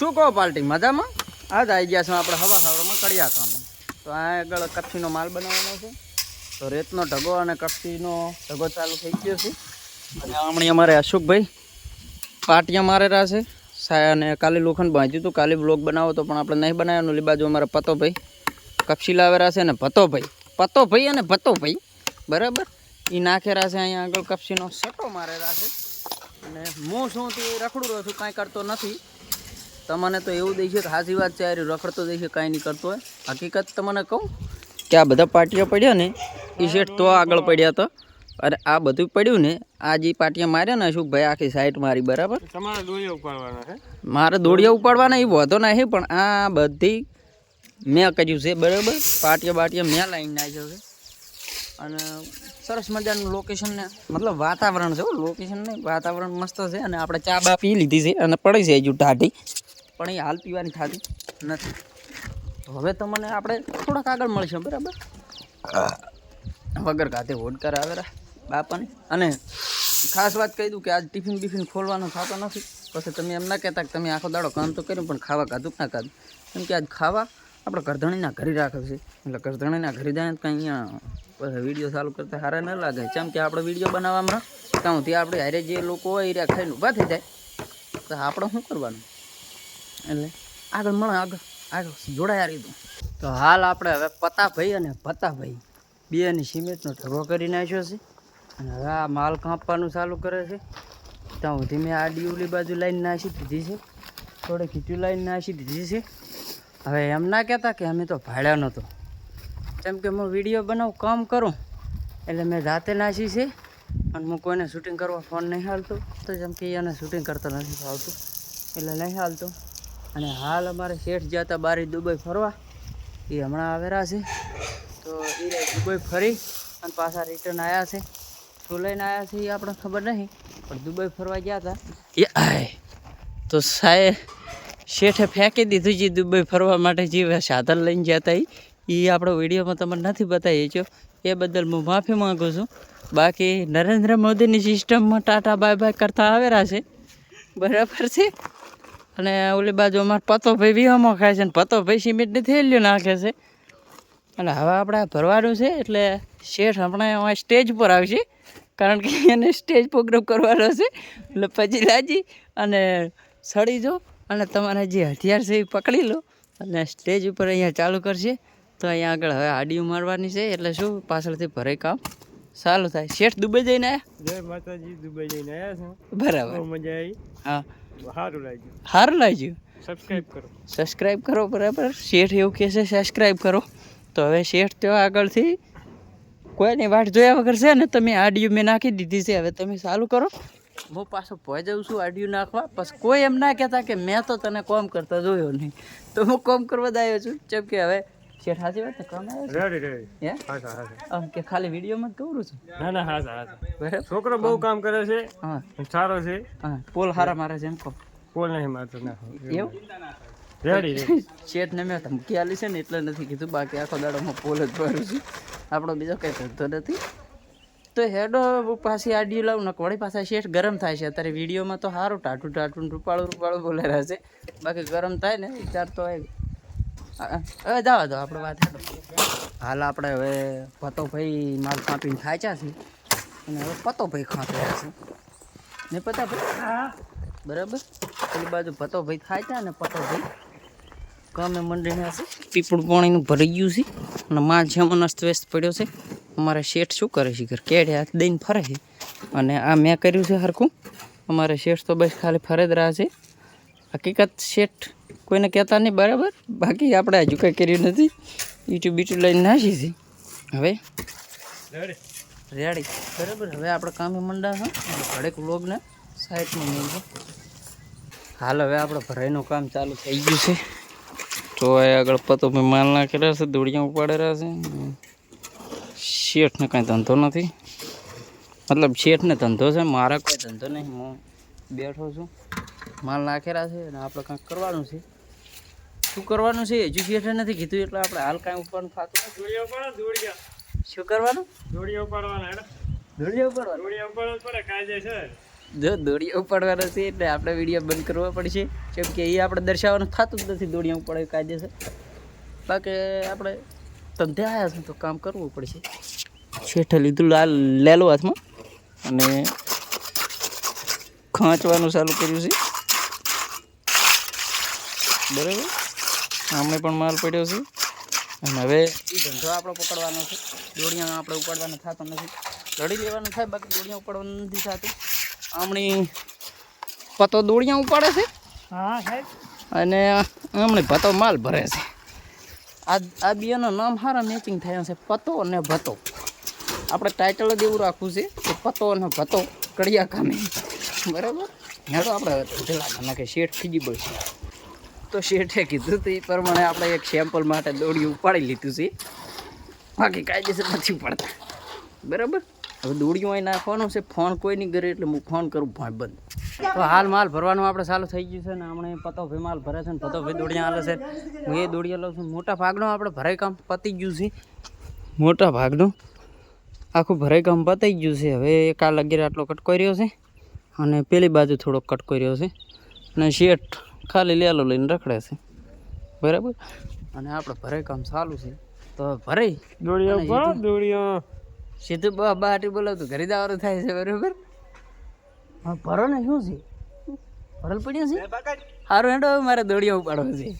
શું કહો પાર્ટી, મજામાં? આ જ આવી ગયા છે આપણે હવા હવામાં કડિયા કામ તો આ આગળ કચ્છીનો માલ બનાવવાનો છે. તો રેતનો ઢગો અને કચ્છીનો ઢગો ચાલુ થઈ ગયો છે. અને હમણાં અમારે અશોકભાઈ પાટિયા મારેલા છે. અને કાલે લોખંડ બાંધ્યું હતું. કાલે બ્લોગ બનાવો તો પણ આપણે નહીં બનાવ્યો. લીબાજુ અમારા પતોભાઈ કપસી લાવેલા છે અને ભતોભાઈ. પતોભાઈ અને ભતોભાઈ. બરાબર? એ નાખેલા છે અહીંયા આગળ કપસીનો સટો મારેલા છે. અને હું શું રખડું રહ્યો છું કાંઈ કરતો નથી. તમને તો એવું દઈ છે કે સાચી વાત છે યાર રખડતો દઈ છે કાંઈ નહીં કરતો હોય. હકીકત તમને કહું કે આ બધા પાટિયા પડ્યા ને એ શેઠ તો આગળ પડ્યા તો. અને આ બધું પડ્યું ને આ જે પાટિયા માર્યા ને શું ભાઈ આખી સાઈડ મારી બરાબર? તમારે દોરીઓ ઉપાડવાના છે મારે દોડિયા ઉપાડવાના એ વધો નહીં પણ આ બધી મેં કર્યું છે બરાબર? પાટિયા બાટિયા મેં લાઈન નાખ્યો છે. અને સરસ મજાનું લોકેશન ને મતલબ વાતાવરણ છે લોકેશન નહીં વાતાવરણ મસ્ત છે અને આપણે ચા બા પી લીધી છે અને પડી છે હજુ ટાઢી પણ એ હાલ પીવાની થતી નથી. તો હવે તમને આપણે થોડાક આગળ મળશે, બરાબર? વગર ખાતે હોડકાર આવેલા બાપાને. અને ખાસ વાત કહી દઉં કે આજ ટિફિન બિફિન ખોલવાનો થતો નથી. પછી તમે એમ ના કહેતા કે તમે આખો દાડો કામ તો કર્યું, પણ ખાવા કાધું ના ખાધું કેમ કે આજ ખાવા આપણે કરધણીના ઘરે રાખે છે. એટલે કરધણીના ઘરે જાય તો અહીંયા વીડિયો ચાલુ કરતા સારા ન લાગે. જેમ કે આપણે વીડિયો બનાવવામાં ત્યાં આપણે હારે જે લોકો હોય એ રહ્યા ખાઈને ઊભા થઈ જાય. તો આપણે શું કરવાનું? એટલે આગળ મળે, આગળ આગળ જોડાયા રીતું તો હાલ આપણે હવે પતાભાઈ અને પતાભાઈ બેની સિમેન્ટનો ઢગો કરી નાખ્યો છે અને હવે આ માલ કાપવાનું ચાલુ કરે છે. ત્યાં સુધી મેં આ ડીવલી બાજુ લાઈન નાસી દીધી છે. થોડી ખીચું લાઈન નાસી દીધી છે. હવે એમ ના કહેતા કે અમે તો ભાડ્યા નહોતો. કેમ કે હું વીડિયો બનાવું, કામ કરું. એટલે મેં જાતે નાસી છે. અને હું કોઈને શૂટિંગ કરવા ફોન નહીં હાલતો. તો જેમ કે એને શૂટિંગ કરતા નથી આવતું. એટલે નહીં હાલતો. અને હાલ અમારે શેઠ જતા બારી દુબઈ ફરવા, એ હમણાં આવેલા છે. તો એ દુબઈ ફરી અને પાછા રિટર્ન આવ્યા છે. શું લઈને આવ્યા છે એ આપણે ખબર નહીં, પણ દુબઈ ફરવા ગયા હતા. એ તો સાહેબ, શેઠે ફેંકી દીધું જે દુબઈ ફરવા માટે જે સાધન લઈને જતા એ આપણો વિડીયોમાં તમને નથી બતાવી છો એ બદલ હું માફી માગું છું. બાકી નરેન્દ્ર મોદીની સિસ્ટમમાં ટાટા બાય બાય કરતા આવેલા છે. બરાબર છે? અને ઓલી બાજુ અમારે પતોભાઈ વિહામાં ખાય છે ને પતોભાઈ સિમેન્ટની થેલીઓ નાખે છે. અને હવે આપણે ભરવાનું છે એટલે શેઠ હમણાં અમારા સ્ટેજ પર આવશે. કારણ કે એને સ્ટેજ પ્રોગ્રામ કરવાનો છે. એટલે પછી લાજી અને સડી જો અને તમારા જે હથિયાર છે એ પકડી લો. અને સ્ટેજ ઉપર અહીંયા ચાલુ કરશે. તો અહીંયા આગળ હવે આડીઓ મારવાની છે. એટલે શું પાછળથી ભરે કામ. સારું થાય. શેઠ દુબઈ જઈને આવ્યા જય માતાજી દુબઈ જઈને આવ્યા બરાબર. મજા આવી. હા. સારું લાગ્યું. સારું લાગ્યું? સબસ્ક્રાઈબ કરો. સબસ્ક્રાઈબ કરો બરાબર. શેઠ એવું કહે છે સબસ્ક્રાઈબ કરો. તો હવે શેઠ તો આગળથી કોઈની વાટ જોયા વગર છે ને તમે આડિયું મેં નાખી દીધી છે. હવે તમે ચાલુ કરો. હું પાછો પહોંચ જાઉં છું આડિયું નાખવા. પછી કોઈ એમ ના કહેતા કે મેં તો તને કોમ કરતા જોયો નહીં. તો હું કોમ કરવા જ આવ્યો છું. જેમ કે હવે શેઠ સાચી વાત ને કામ છે. રેડી રેડી હે? હાસા હાસા હા કે ખાલી વિડીયોમાં જ કરું છું? ના ના હાસા હાસા બરાબર? છોકરો બહુ કામ કરે છે હા. સારો છે. હા પોલ હારા મારે છે એમ કહો. પોલ નહીં મારતો ના. એવું? રેડી શેઠ ને મેં ધમકી આલી છે ને એટલે નથી કીધું બાકી આખો દાડો પોલ જ ભરું છું. આપણો બીજો કંઈ ધંધો નથી. તો હેડો પાછી આડી લાવું ને વળી પાછા શેઠ ગરમ થાય છે. અત્યારે વિડીયોમાં તો સારું ટાટું ટાટું રૂપાળું રૂપાળું બોલે છે. બાકી ગરમ થાય ને વિચાર તો હા, હવે જવા દો આપણે વાત હાલ. આપણે હવે પતો ભાઈ માલ કાપીને ખાચા છે અને હવે પતો ભાઈ ખાંચ રહ્યા છે. ને પતા ભાઈ બરાબર? પેલી બાજુ પતો ભાઈ થાય છે ને પતો ભાઈ કામે મંડીને છે. પીપળું પાણીનું ભરાઈ ગયું છે. અને માલ જેમાં અસ્ત વ્યસ્ત પડ્યો છે. અમારે શેઠ શું કરે છે? ઘર કેડે હાથ દઈને ફરે છે. અને આ મેં કર્યું છે હરખું. અમારે શેઠ તો બસ ખાલી ફરે જ રહ્યા છે. હકીકત શેઠ કોઈને કહેતા નહીં બરાબર? બાકી આપણે હજુ કંઈ કર્યું નથી. યુટ્યુબ બીટ્યુબ લઈને નાખી છે. હવે? રેડી. બરાબર? હવે આપણે કામે છે ઘડેક લોગને સાઈડમાં મેળવો હાલ હવે આપણે ભરાઈનું કામ ચાલુ થઈ ગયું છે. તો એ આગળ પતો મેં માલ નાખેલા છે દોડિયા ઉપાડેલા છે. શેઠને કાંઈ ધંધો નથી. મતલબ શેઠને ધંધો છે મારા કોઈ ધંધો નહીં. હું બેઠો છું. માલ નાખેલા છે અને આપણે કંઈક કરવાનું છે. શું કરવાનું છે? એજ્યુકેટર નથી કીધું એટલે આપણે હાલ કાંઈ ઉપરનું થતું. નથી. દોડીઓ ઉપાડો દોડીઓ શું કરવાનું? દોડીઓ ઉપાડવાના હેડો. દોડિયા ઉપાડવાનું? દોડીઓ ઉપાડવા પડે કાયદે છે. જો દોડિયા પડવાનો છે એટલે આપણે વીડિયો બંધ કરવો પડશે. કેમ કે એ આપણે દર્શાવવાનું થતું જ નથી દોડિયા ઉપાડે છે. બાકી આપણે ધંધે આવ્યા છે તો કામ કરવું પડશે. શેઠે લીધું લાલ લેલો હાથમાં અને ખાંચવાનું ચાલુ કર્યું છે. બરાબર? આમને પણ માલ પડ્યો છે. અને હવે એ ધંધો આપણો પકડવાનો છે. દોડિયા આપણે ઉપાડવાનો થતો નથી. લડી લેવાનું થાય બાકી દોડિયા ઉપાડવાનું નથી થતું. આમણી પતો દોડિયા ઉપાડે છે. હા સાહેબ અને આમણે ભતો માલ ભરે છે. આ આ બેનું નામ સારા મેચિંગ થયા છે પતો અને ભતો. આપણે ટાઇટલ જ એવું રાખવું છે કે પતો અને ભતો કડિયા કામે બરાબર તો આપણે ધંધેલા નાખે શેઠ ફિઝિબલ છે તો શેઠે કીધું તો એ પ્રમાણે આપણે એક સેમ્પલ માટે દોડી ઉપાડી લીધું છે. બાકી કાયદેસર નથી પડતા બરાબર? હવે દોડીઓ અહીં નાખવાનું છે, ફોન કોઈ નહીં કરે એટલે હું ફોન કરું, ભાઈ બંધ. તો હાલ માલ ભરવાનું આપણે ચાલુ થઈ ગયું છે ને, હમણાં પતો ભાઈ માલ ભરે છે ને પતો ભાઈ દોડિયા હાલે છે. હું એ દોડિયા લઉં છું. મોટા ભાગનો આપણે ભરાઈ કામ પતી ગયું છે. મોટા ભાગનું? આખું ભરાઈ કામ પતી ગયું છે. હવે એક આ લગીર આટલો કટકો રહ્યો છે અને પેલી બાજુ થોડોક કટકો રહ્યો છે. અને શેઠ ખાલી લેલો લઈને રખડે છે. બરાબર? અને આપણે ભરે કામ ચાલુ છે. તો ભરે દોડિયા દોડિયા. સીધું બા બાટી બોલાવતું ઘરે જવાનું થાય છે બરાબર? હા ભરો ને શું છે? ભરલ પડ્યો છે? સારું હેડો હવે મારે દોડિયા ઉપાડવો છે.